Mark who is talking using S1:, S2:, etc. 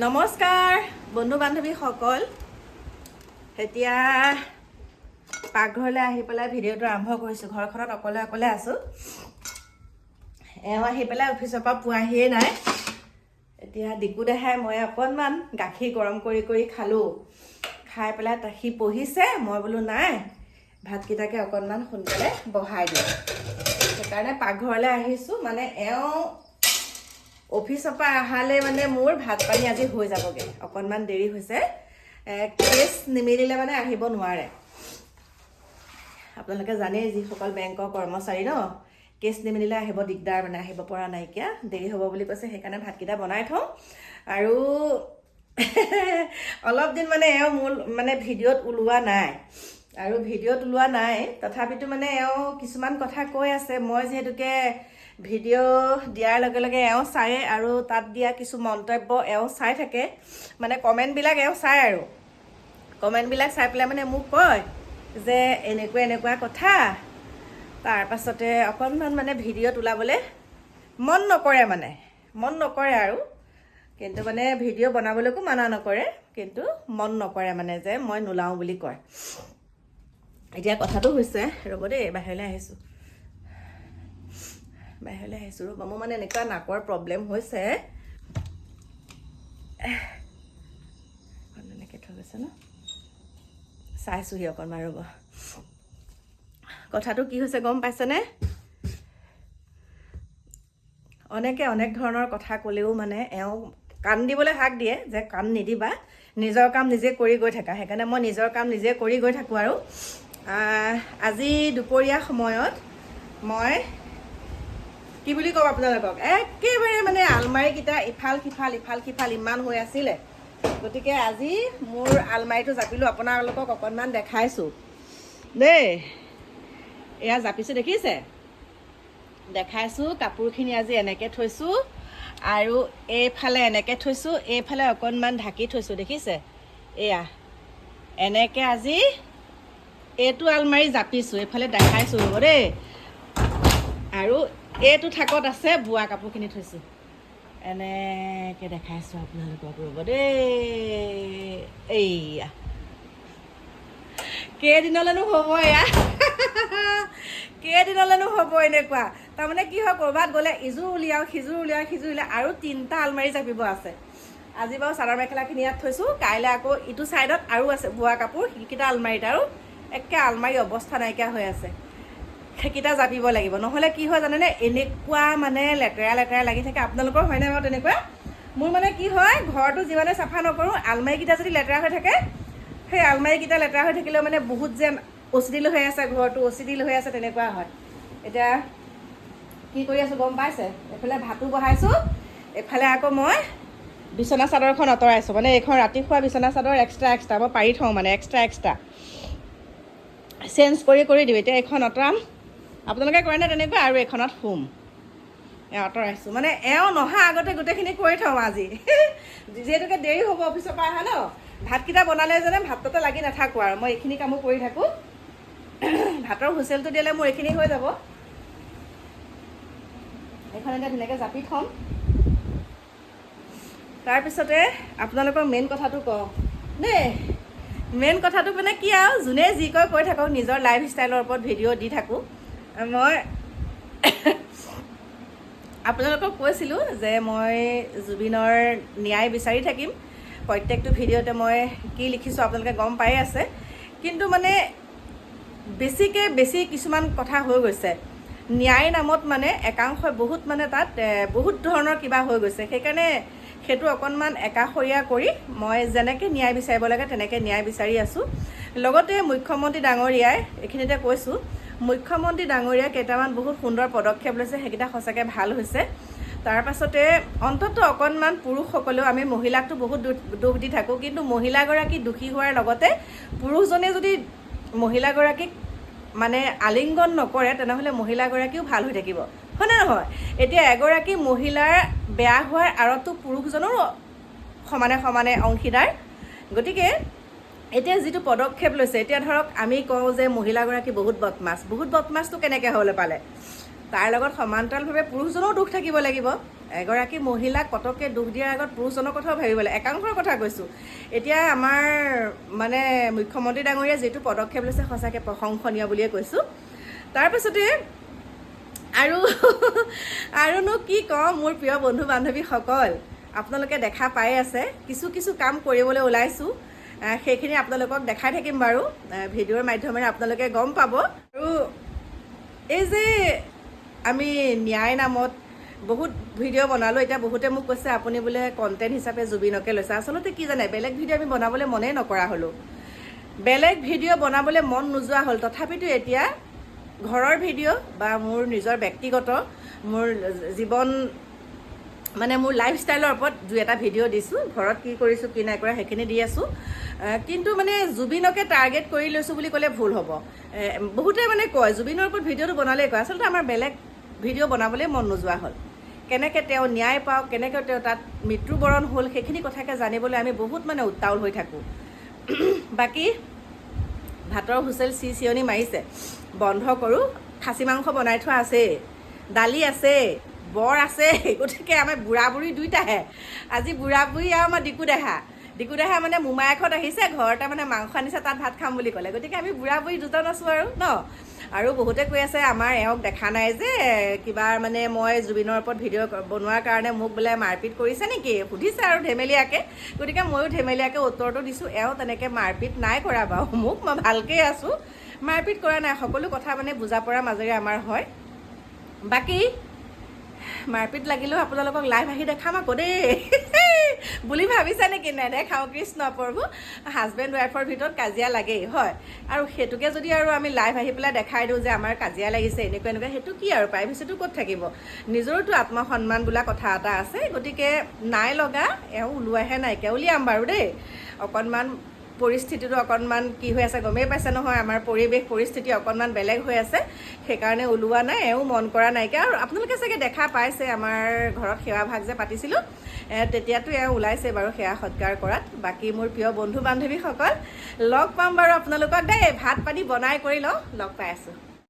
S1: নমস্কাৰ বন্ধু বান্ধৱীসকল এতিয়া পাকঘৰলৈ আহি পেলাই ভিডিঅ'টো আৰম্ভ কৰিছোঁ। ঘৰখনত অকলে অকলে আছোঁ। এওঁ আহি পেলাই অফিচৰ পৰা পোৱাহিয়ে নাই। এতিয়া দিকু দেহাই মই অকণমান গাখীৰ গৰম কৰি কৰি খালোঁ। খাই পেলাই সি পঢ়িছে মই বোলো নাই ভাতকেইটাকে অকণমান সোনকালে বহাই দিওঁ। সেইকাৰণে পাকঘৰলৈ আহিছোঁ। মানে এওঁ অফিচৰ পৰা অহালৈ মানে মোৰ ভাত পানী আজি হৈ যাবগৈ। অকণমান দেৰি হৈছে। কেছ নিমিলিলে মানে আহিব নোৱাৰে। আপোনালোকে জানেই যিসকল বেংকৰ কৰ্মচাৰী ন? কেছ নিমিলিলে আহিব দিগদাৰ মানে আহিব পৰা নাইকিয়া। দেৰি হ'ব বুলি কৈছে সেইকাৰণে ভাতকেইটা বনাই থওঁ। আৰু অলপ দিন মানে এওঁ মোৰ মানে ভিডিঅ'ত ওলোৱা নাই। আৰু ভিডিঅ'ত ওলোৱা নাই। তথাপিতো মানে এওঁ কিছুমান কথা কৈ আছে। মই যিহেতুকে ভিডিঅ' দিয়াৰ লগে লগে এওঁ চায় আৰু তাত দিয়া কিছু মন্তব্য এওঁ চাই থাকে। মানে কমেণ্টবিলাক এওঁ চায় আৰু। কমেণ্টবিলাক চাই পেলাই মানে মোক কয় যে এনেকুৱা এনেকুৱা কথা। তাৰ পাছতে অকণমান মানে ভিডিঅ'ত ওলাবলৈ মন নকৰে মানে। মন নকৰে আৰু। কিন্তু মানে ভিডিঅ' বনাবলৈকো মানা নকৰে। কিন্তু মন নকৰে মানে যে মই নোলাওঁ বুলি কয়। এতিয়া কথাটো হৈছে ৰ'ব দেই বাহিৰলৈ আহিছোঁ। বাহিৰলৈ আহিছোঁ ৰ'ব মোৰ মানে এনেকুৱা নাকৰ প্ৰব্লেম হৈছে। এনেকৈ থৈ গৈছে ন? চাইছোঁহি অকণমান ৰ'ব। কথাটো কি হৈছে গম পাইছেনে? অনেকে অনেক ধৰণৰ কথা ক'লেও মানে এওঁ কাণ দিবলৈ হাক দিয়ে যে কাণ নিদিবা নিজৰ কাম নিজে কৰি গৈ থাকা। সেইকাৰণে মই নিজৰ কাম নিজে কৰি গৈ থাকোঁ আৰু। আজি দুপৰীয়া সময়ত মই কি বুলি ক'ম আপোনালোকক? একেবাৰে মানে আলমাৰীকেইটা ইফাল সিফাল ইফাল সিফাল ইমান হৈ আছিলে। গতিকে আজি মোৰ আলমাৰীটো জাপিলোঁ আপোনালোকক অকণমান দেখাইছোঁ। দেই এয়া জাপিছোঁ দেখিছে? দেখাইছোঁ কাপোৰখিনি আজি এনেকৈ থৈছোঁ আৰু এইফালে এনেকৈ থৈছোঁ এইফালে অকণমান ঢাকি থৈছোঁ দেখিছে? এয়া এনেকৈ আজি এইটো আলমাৰি জাপিছোঁ এইফালে দেখাইছোঁ ৰ'ব দেই। আৰু এইটো থাকত আছে বোৱা কাপোৰখিনি থৈছোঁ। এনেকৈ দেখাইছোঁ আপোনালোকক ৰ'ব দেই। এইয়া। কেইদিনলৈনো হ'ব এয়া? কেইদিনলৈনো হ'ব এনেকুৱা? তাৰমানে কি হয় ক'ৰবাত গ'লে ইযোৰ উলিয়াওঁ সিযোৰ উলিয়াওঁ সিযোৰ উলিয়াওঁ আৰু তিনিটা আলমাৰি জাপিব আছে। আজি বাৰু চাদৰ মেখেলাখিনি ইয়াত থৈছোঁ কাইলৈ আকৌ ইটো ছাইডত আৰু আছে বোৱা কাপোৰ সেইকেইটা আলমাৰিত আৰু একে আলমাৰি অৱস্থা নাইকিয়া হৈ আছে। সেইকেইটা জাপিব লাগিব। নহ'লে কি হয় জানেনে? এনেকুৱা মানে লেতেৰা লেতেৰা লাগি থাকে। আপোনালোকৰ হয়নে বাৰু তেনেকুৱা? মোৰ মানে কি হয়, ঘৰটো যিমানে চাফা নকৰোঁ, আলমাৰিকেইটা যদি লেতেৰা হৈ থাকে, সেই আলমাৰিকেইটা লেতেৰা হৈ থাকিলেও মানে বহুত যেন অচিডিল হৈ আছে ঘৰটো, অচিডিল হৈ আছে তেনেকুৱা হয়। এতিয়া কি কৰি আছোঁ গম পাইছে? এইফালে ভাতো বহাইছোঁ। এইফালে আকৌ মই বিচনা চাদৰখন আঁতৰাইছোঁ। মানে এইখন ৰাতি শোৱা বিচনা চাদৰ এক্সট্ৰা এক্সট্ৰা মই পাৰি থওঁ মানে এক্সট্ৰা এক্সট্ৰা চেঞ্জ কৰি কৰি দিওঁ। এতিয়া এইখন আঁতৰাম। আপোনালোকে কৰেনে তেনেকুৱা? আৰু এইখনত শুম। এওঁ আঁতৰাইছোঁ। মানে এওঁ নহা আগতে গোটেইখিনি কৰি থওঁ আজি। যিহেতুকে দেৰি হ'ব অফিচৰ পৰা অহা ন। ভাতকেইটা বনালে যেনে ভাততে লাগি নাথাকোঁ আৰু। মই এইখিনি কামো কৰি থাকোঁ। ভাতৰ হুইচেলটো দিলে মোৰ এইখিনি হৈ যাব। এইখন এতিয়া ধুনীয়াকৈ জাপি থ'ম। তাৰপিছতে আপোনালোকৰ মেইন কথাটো কওঁ। দেই মেইন কথাটো মানে কি আৰু যোনে যি কয় কৈ থাকক নিজৰ লাইফ ষ্টাইলৰ ওপৰত ভিডিঅ' দি থাকোঁ। মই আপোনালোকক কৈছিলোঁ যে মই জুবিনৰ ন্যায় বিচাৰি থাকিম। প্ৰত্যেকটো ভিডিঅ'তে মই কি লিখিছোঁ আপোনালোকে গম পায়ে আছে। কিন্তু মানে বেছিকৈ বেছি কিছুমান কথা হৈ গৈছে। ন্যায় নামত মানে একাংশই বহুত মানে তাত বহুত ধৰণৰ কিবা হৈ গৈছে। সেইকাৰণে সেইটো অকণমান একাষৰীয়া কৰি মই যেনেকৈ ন্যায় বিচাৰিব লাগে তেনেকৈ ন্যায় বিচাৰি আছোঁ। লগতে মুখ্যমন্ত্ৰী ডাঙৰীয়াই এইখিনিতে কৈছোঁ মুখ্যমন্ত্ৰী ডাঙৰীয়াই কেইটামান বহুত সুন্দৰ পদক্ষেপ লৈছে সেইকেইটা সঁচাকৈ ভাল হৈছে। তাৰ পাছতে অন্ততঃ অকণমান পুৰুষসকলেও আমি মহিলাকতো বহুত দুখ দি থাকোঁ কিন্তু মহিলাগৰাকী দোষী হোৱাৰ লগতে পুৰুষজনে যদি মহিলাগৰাকীক মানে আলিংগন নকৰে তেনেহ'লে মহিলাগৰাকীও ভাল হৈ থাকিব। হয়নে নহয়? এতিয়া এগৰাকী মহিলাৰ বেয়া হোৱাৰ আঁৰতো পুৰুষজনৰো সমানে সমানে অংশীদাৰ। গতিকে এতিয়া যিটো পদক্ষেপ লৈছে এতিয়া ধৰক আমি কওঁ যে মহিলাগৰাকী বহুত বদমাছ। বহুত বদমাছটো কেনেকৈ হ'বলৈ পালে? তাৰ লগত সমান্তৰালভাৱে পুৰুষজনেও দুখ থাকিব লাগিব। এগৰাকী মহিলাক পটককৈ দুখ দিয়াৰ আগত পুৰুষজনৰ কথাও ভাবিব লাগে একাংশৰ কথা কৈছোঁ। এতিয়া আমাৰ মানে মুখ্যমন্ত্ৰী ডাঙৰীয়াই যিটো পদক্ষেপ লৈছে সঁচাকৈ প্ৰশংসনীয় বুলিয়ে কৈছোঁ। তাৰপিছতে আৰু আৰুনো কি ক'ম মোৰ প্ৰিয় বন্ধু বান্ধৱীসকল আপোনালোকে দেখা পাই আছে কিছু কিছু কাম কৰিবলৈ ওলাইছোঁ সেইখিনি আপোনালোকক দেখাই থাকিম বাৰু ভিডিঅ'ৰ মাধ্যমেৰে আপোনালোকে গম পাব। আৰু এই যে আমি ন্যায় নামত বহুত ভিডিঅ' বনালোঁ এতিয়া বহুতে মোক কৈছে আপুনি বোলে কণ্টেণ্ট হিচাপে জুবিনকে লৈছে। আচলতে কি জানে বেলেগ ভিডিঅ' আমি বনাবলৈ মনেই নকৰা হ'লোঁ। বেলেগ ভিডিঅ' বনাবলৈ মন নোযোৱা হ'ল। তথাপিতো এতিয়া ঘৰৰ ভিডিঅ' বা মোৰ নিজৰ ব্যক্তিগত মোৰ জীৱন মানে মোৰ লাইফষ্টাইলৰ ওপৰত দুই এটা ভিডিঅ' দিছোঁ ঘৰত কি কৰিছোঁ কি নাই কৰা সেইখিনি দি আছোঁ। কিন্তু মানে জুবিনকে টাৰ্গেট কৰি লৈছোঁ বুলি ক'লে ভুল হ'ব। বহুতে মানে কয় জুবিনৰ ওপৰত ভিডিঅ'টো বনালেই কয় আচলতে আমাৰ বেলেগ ভিডিঅ' বনাবলৈ মন নোযোৱা হ'ল। কেনেকৈ তেওঁ ন্যায় পাওক কেনেকৈ তেওঁ তাত মৃত্যুবৰণ হ'ল সেইখিনি কথাকে জানিবলৈ আমি বহুত মানে উত্তাউল হৈ থাকোঁ। বাকী ভাতৰ হুচেল চি চিঞনি মাৰিছে। বন্ধ কৰোঁ। খাচী মাংস বনাই থোৱা আছেই দালি আছে বৰ আছে। গতিকে আমাৰ বুঢ়া বুঢ়ী দুইটাহে। আজি বুঢ়া বুঢ়ী আৰু আমাৰ ডিকু দেহা ডিকু দেহা মানে মোমায়েকত আহিছে ঘৰতে মানে মাংস আনিছে তাত ভাত খাম বুলি ক'লে। গতিকে আমি বুঢ়া বুঢ়ী দুজন আছোঁ আৰু ন? আৰু বহুতে কৈ আছে আমাৰ এওঁক দেখা নাই যে কিবা মানে মই জুবিনৰ ওপৰত ভিডিঅ' বনোৱাৰ কাৰণে মোক বোলে মাৰপিট কৰিছে নেকি? সুধিছে আৰু ধেমেলীয়াকৈ। গতিকে ময়ো ধেমেলীয়াকৈ উত্তৰটো দিছোঁ। এওঁ তেনেকৈ মাৰপিট নাই কৰা বাৰু। মোক মই ভালকেই আছোঁ। মাৰপিট কৰা নাই সকলো কথা মানে বুজা পৰাৰ মাজেৰে আমাৰ হয়। বাকী মাৰপিট লাগিলেও আপোনালোকক লাইভ আহি দেখাম আকৌ দেই। বুলি ভাবিছে নেকি? নেদেখাওঁ কৃষ্ণ প্ৰভু হাজবেণ্ড ৱাইফৰ ভিতৰত কাজিয়া লাগেই হয়। আৰু সেইটোকে যদি আৰু আমি লাইভ আহি পেলাই দেখাই দিওঁ যে আমাৰ কাজিয়া লাগিছে এনেকুৱা এনেকুৱা সেইটো কি আৰু? প্ৰাইভেচিটো ক'ত থাকিব? নিজৰতো আত্মসন্মান বোলা কথা এটা আছে গতিকে নাই লগা এওঁ ওলোৱাহে নাইকিয়া উলিয়াম বাৰু দেই। অকণমান পৰিস্থিতিটো অকণমান কি হৈ আছে গমেই পাইছে নহয়। আমাৰ পৰিৱেশ পৰিস্থিতি অকণমান বেলেগ হৈ আছে। সেইকাৰণে ওলোৱা নাই এওঁ মন কৰা নাইকিয়া। আৰু আপোনালোকে চাগে দেখা পাইছে আমাৰ ঘৰত সেৱা ভাগ যে পাতিছিলোঁ তেতিয়াতো এওঁ ওলাইছে বাৰু সেৱা সৎকাৰ কৰাত। বাকী মোৰ প্ৰিয় বন্ধু বান্ধৱীসকল লগ পাম বাৰু আপোনালোকক দেই ভাত পানী বনাই কৰি লওঁ। লগ পাই আছোঁ।